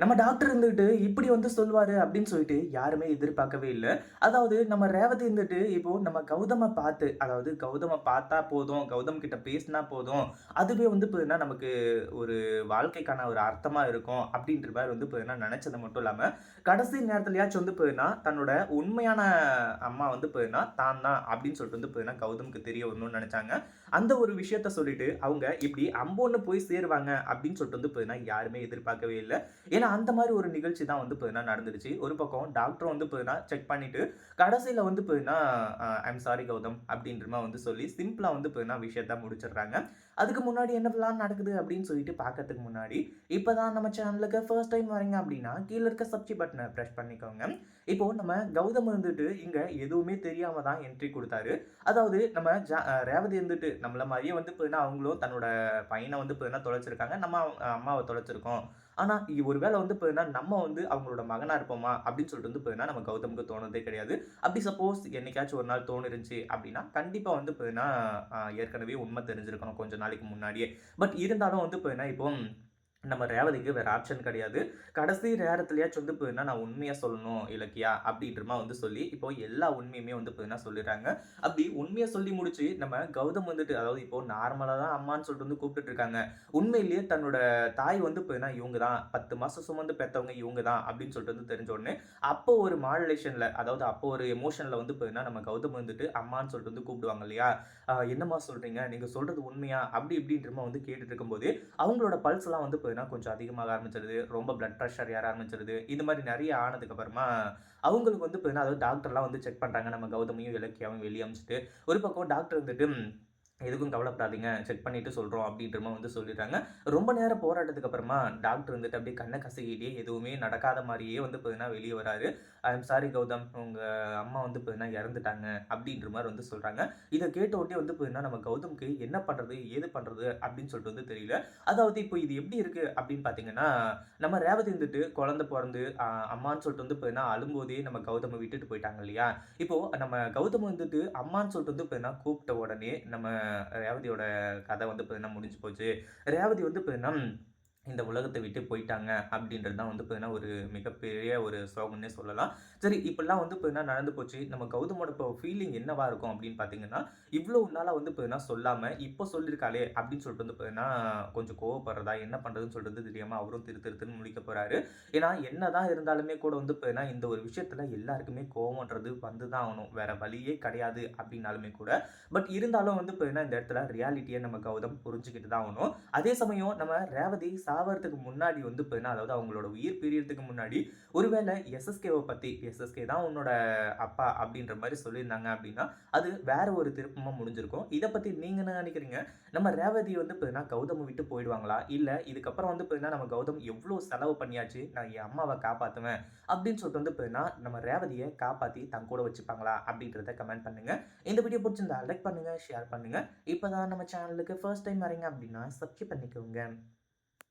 நம்ம டாக்டர் இருந்துட்டு இப்படி வந்து சொல்லுவாரு அப்படின்னு சொல்லிட்டு யாருமே எதிர்பார்க்கவே இல்லை. அதாவது நம்ம ரேவதி இருந்துட்டு இப்போ நம்ம கௌதம பார்த்து, அதாவது கௌதம பார்த்தா போதும், கௌதம் கிட்ட பேசினா போதும், அதுவே வந்து பார்த்தீங்கன்னா நமக்கு ஒரு வாழ்க்கைக்கான ஒரு அர்த்தமா இருக்கும் அப்படின்ற மாதிரி வந்து பார்த்தீங்கன்னா நினச்சது மட்டும் இல்லாம, கடைசி நேரத்துலயாச்சும் வந்து பார்த்தீங்கன்னா தன்னோட உண்மையான அம்மா வந்து பார்த்தீங்கன்னா தான் தான் அப்படின்னு சொல்லிட்டு வந்து பார்த்தீங்கன்னா கௌதமுக்கு தெரிய வரணும்னு நினைச்சாங்க. அந்த ஒரு விஷயத்த சொல்லிட்டு அவங்க இப்படி அம்போன்னு போய் சேருவாங்க அப்படின்னு சொல்லிட்டு வந்து பார்த்தீங்கன்னா யாருமே எதிர்பார்க்கவே இல்லை. ஏன்னா அந்த மாதிரி ஒரு நிகழ்ச்சி தான் வந்து பார்த்தீங்கன்னா நடந்துருச்சு. ஒரு பக்கம் டாக்டர் வந்து பார்த்தீங்கன்னா செக் பண்ணிட்டு, கடைசியில் வந்து பார்த்தீங்கன்னா ஐம் சாரி கௌதம் அப்படின்ற மாதிரி வந்து சொல்லி சிம்பிளாக வந்து பார்த்தீங்கன்னா விஷயத்த முடிச்சிடுறாங்க. அதுக்கு முன்னாடி என்னலாம் நடக்குது அப்படின்னு சொல்லிட்டு பார்க்கறதுக்கு முன்னாடி, இப்போ தான் நம்ம சேனலுக்கு ஃபர்ஸ்ட் டைம் வரீங்க அப்படின்னா, கீழே இருக்க சப்ஸ்கிரைப் பட்டனை பிரஸ் பண்ணிக்கோங்க. இப்போ நம்ம கௌதம் இருந்துட்டு இங்க எதுவுமே தெரியாம தான் என்ட்ரி கொடுத்தாரு அதாவது நம்ம ஜா ரேவதி இருந்துட்டு நம்மள மாதிரியே வந்து பார்த்தீங்கன்னா அவங்களும் தன்னோட பையனை வந்து பார்த்தீங்கன்னா தொலைச்சிருக்காங்க. நம்ம அம்மாவை தொலைச்சிருக்கோம். ஆனா ஒரு வேளை வந்து பார்த்தீங்கன்னா நம்ம வந்து அவங்களோட மகனா இருப்போமா அப்படின்னு சொல்லிட்டு வந்து பார்த்தீங்கன்னா நம்ம கௌதமுக்கு தோணுதே கிடையாது. அப்படி சப்போஸ் என்னைக்காச்சும் ஒரு நாள் தோணிருந்துச்சு அப்படின்னா, கண்டிப்பா வந்து பார்த்தீங்கன்னா ஏற்கனவே உண்மை தெரிஞ்சிருக்கணும் கொஞ்ச நாளைக்கு முன்னாடியே. பட் இருந்தாலும் வந்து பார்த்தீங்கன்னா இப்போ நம்ம ரேவதிக்கு வேறு ஆப்ஷன் கிடையாது. கடைசி நேரத்துலையாச்சும் வந்து பார்த்தீங்கன்னா நான் உண்மையாக சொல்லணும் இலக்கியா அப்படின்றமா வந்து சொல்லி, இப்போ எல்லா உண்மையுமே வந்து பார்த்தீங்கன்னா சொல்லிடுறாங்க. அப்படி உண்மையை சொல்லி முடிச்சு நம்ம கௌதம் வந்துட்டு அதாவது இப்போ நார்மலாக தான் அம்மான்னு சொல்லிட்டு வந்து கூப்பிட்டு இருக்காங்க. உண்மையிலேயே தன்னோட தாய் வந்து இப்போனா இவங்க தான் பத்து மாதம் சுமந்து பெற்றவங்க இவங்க தான் அப்படின்னு சொல்லிட்டு வந்து தெரிஞ்ச உடனே, அப்போ ஒரு மாடலேஷனில் அதாவது அப்போ ஒரு எமோஷனில் வந்து பார்த்தீங்கன்னா நம்ம கௌதம் வந்துட்டு அம்மான்னு சொல்லிட்டு வந்து கூப்பிடுவாங்க இல்லையா? என்னம்மா சொல்கிறீங்க நீங்கள் சொல்கிறது உண்மையா? அப்படி இப்படின்றமா வந்து கேட்டுட்டு இருக்கும்போது, அவங்களோட பல்ஸ்லாம் வந்து பார்த்தீங்கன்னா கொஞ்சம் அதிகமாக ஆரம்பிச்சிருது. ரொம்ப பிளட் ப்ரெஷர் ஏற ஆரம்பிச்சிருது. இந்த மாதிரி நிறைய ஆனதுக்கப்புறமா அவங்களுக்கு வந்து பார்த்தீங்கன்னா அதாவது டாக்டர்லாம் வந்து செக் பண்ணுறாங்க நம்ம கௌதமையும், இலக்கியாவும் வெளியே அமிச்சிட்டு ஒரு பக்கம் டாக்டர் வந்துட்டு எதுக்கும் கவலைப்படாதீங்க. செக் பண்ணிட்டு சொல்கிறோம் அப்படின்ற மாதிரி வந்து சொல்லிடுறாங்க. ரொம்ப நேரம் போராட்டத்துக்கு அப்புறமா டாக்டர் வந்துட்டு அப்படியே கண்ணை கசகிட்டே எதுவுமே நடக்காத மாதிரியே வந்து பார்த்தீங்கன்னா வெளியே வராரு. I'm sorry Gautham. உங்கள் அம்மா வந்து பார்த்தீங்கன்னா இறந்துட்டாங்க அப்படின்ற மாதிரி வந்து சொல்கிறாங்க இதை கேட்ட உடனே வந்து பார்த்தீங்கன்னா நம்ம கௌதம்க்கு என்ன பண்ணுறது ஏது பண்ணுறது அப்படின்னு சொல்லிட்டு வந்து தெரியல. அதாவது இப்போ இது எப்படி இருக்குது அப்படின்னு பார்த்தீங்கன்னா, நம்ம ரேவதி வந்துட்டு குழந்தை பிறந்து அம்மான்னு சொல்லிட்டு வந்து பார்த்தீங்கன்னா அழும்போதே நம்ம கௌதமை விட்டுட்டு போயிட்டாங்க இல்லையா? இப்போது நம்ம கௌதம் வந்துட்டு அம்மான்னு சொல்லிட்டு வந்து பார்த்தீங்கன்னா கூப்பிட்ட உடனே நம்ம ரேவதியோட கதை வந்து பார்த்தீங்கன்னா முடிஞ்சு போச்சு. ரேவதி வந்து பார்த்தீங்கன்னா இந்த உலகத்தை விட்டு போயிட்டாங்க அப்படின்றது தான் வந்து பார்த்தீங்கன்னா ஒரு மிகப்பெரிய ஒரு சோகம்னே சொல்லலாம். சரி இப்படிலாம் வந்து பார்த்தீங்கன்னா நடந்து போச்சு. நம்ம கௌதமோட இப்போ ஃபீலிங் என்னவா இருக்கும் அப்படின்னு பார்த்தீங்கன்னா, இவ்வளோ நாளாக வந்து பார்த்தீங்கன்னா சொல்லாமல் இப்போ சொல்லியிருக்காளே அப்படின்னு சொல்லிட்டு வந்து பார்த்தீங்கன்னா கொஞ்சம் கோவப்படுறதா, என்ன பண்ணுறதுன்னு சொல்கிறது தெரியாமல் அவரும் திரு திருத்துன்னு முடிக்க போகிறாரு ஏன்னா என்னதான் இருந்தாலுமே கூட வந்து பார்த்தீங்கன்னா இந்த ஒரு விஷயத்தில் எல்லாருக்குமே கோவம்ன்றது வந்து தான் ஆகணும். வேற வழியே கிடையாது அப்படின்னாலுமே கூட. பட் இருந்தாலும் வந்து பார்த்தீங்கன்னா இந்த இடத்துல ரியாலிட்டியை நம்ம கௌதம் புரிஞ்சுக்கிட்டு தான் ஆகணும். அதே சமயம் நம்ம ரேவதி சாவறதுக்கு முன்னாடி வந்து பார்த்தீங்கன்னா, அதாவது அவங்களோட உயிர் பிரியறதுக்கு முன்னாடி, ஒருவேளை எஸ்எஸ்கேவை பற்றி எஸ்எஸ்கே தான் உன்னோட அப்பா அப்படின்ற மாதிரி சொல்லியிருந்தாங்க அப்படின்னா, அது வேற ஒரு திருப்பமாக முடிஞ்சிருக்கும். இதை பற்றி நீங்கள் என்ன நினைக்கிறீங்க? நம்ம ரேவதி வந்து பார்த்தீங்கன்னா கௌதம விட்டு போயிடுவாங்களா? இல்லை இதுக்கப்புறம் வந்து பார்த்தீங்கன்னா நம்ம கௌதம் எவ்வளோ செலவு பண்ணியாச்சு, நான் என் அம்மாவை காப்பாற்றுவேன் அப்படின்னு சொல்லிட்டு வந்து பார்த்தீங்கன்னா, நம்ம ரேவதியை காப்பாற்றி தன் கூட வச்சுப்பாங்களா? அப்படின்றத கமெண்ட் பண்ணுங்க. இந்த வீடியோ பிடிச்சிருந்தா லைக் பண்ணுங்க, ஷேர் பண்ணுங்க. இப்போ தான் நம்ம சேனலுக்கு ஃபர்ஸ்ட் டைம் வரீங்க அப்படின்னா சப்ஸ்கிரைப் பண்ணிக்கோங்க.